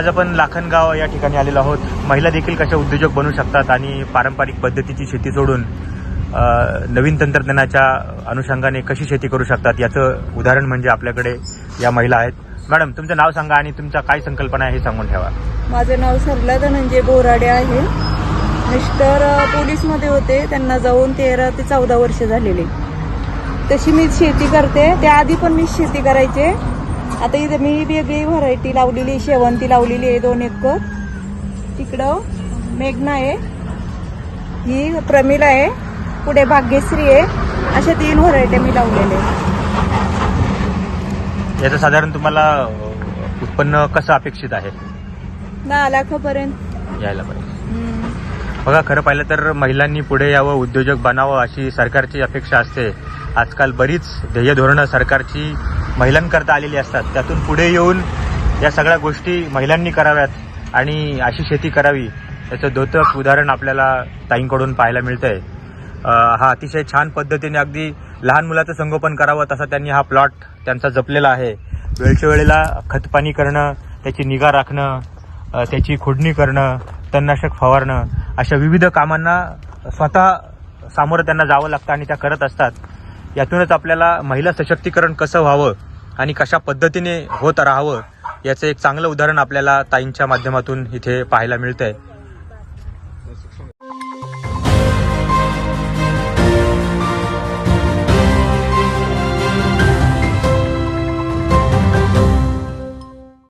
आज आपण लाखनगाव या ठिकाणी आलेलो आहोत. महिला देखील कशा उद्योजक बनू शकतात आणि पारंपरिक पद्धतीची शेती सोडून नवीन तंत्रज्ञानाच्या अनुषंगाने कशी शेती करू शकतात याचं उदाहरण म्हणजे आपल्याकडे या महिला आहेत. मॅडम तुमचं नाव सांगा आणि तुमच्या काय संकल्पना आहे हे सांगून ठेवा. माझं नाव सरला धनंजय बोराडे आहे. मिस्टर पोलीसमध्ये होते. त्यांना जाऊन तेरा ते चौदा वर्ष झालेले. तशी मी शेती करते. त्याआधी पण मी शेती करायचे. आता इथे मी वेगळी व्हरायटी लावलेली आहे, शेवंती लावलेली आहे दोन एकर. तिकडं मेघना आहे. ही प्रमिला आहे. पुढे भाग्यश्री आहे. अशा तीन व्हरायट्या मी लावलेल्या याचं साधारण तुम्हाला उत्पन्न कसं अपेक्षित आहे? दहा लाखापर्यंत. यायला पाहिजे. हम्म. बघा खरं पाहिलं तर महिलांनी पुढे यावं उद्योजक बनावं अशी सरकारची अपेक्षा असते. आजकाल बरीच ध्येय धोरणं सरकारची महिलांकरता आलेली असतात. त्यातून पुढे येऊन या सगळ्या गोष्टी महिलांनी कराव्यात आणि अशी शेती करावी याचं दोतक उदाहरण आपल्याला ताईंकडून पाहायला मिळतंय. आहे हा अतिशय छान पद्धतीने अगदी लहान मुलाचं संगोपन करावं तसा त्यांनी हा प्लॉट त्यांचा जपलेला आहे. वेळच्या वेळेला खतपाणी करणं त्याची निगा राखणं त्याची खोडणी करणं तणनाशक फवारणं अशा विविध कामांना स्वतः सामोरं त्यांना जावं लागतं आणि त्या करत असतात. यातूनच आपल्याला महिला सशक्तीकरण कसं व्हावं आणि कशा पद्धतीने होत राहावं याचं एक चांगलं उदाहरण आपल्याला ताईंच्या माध्यमातून इथे पाहायला मिळतं आहे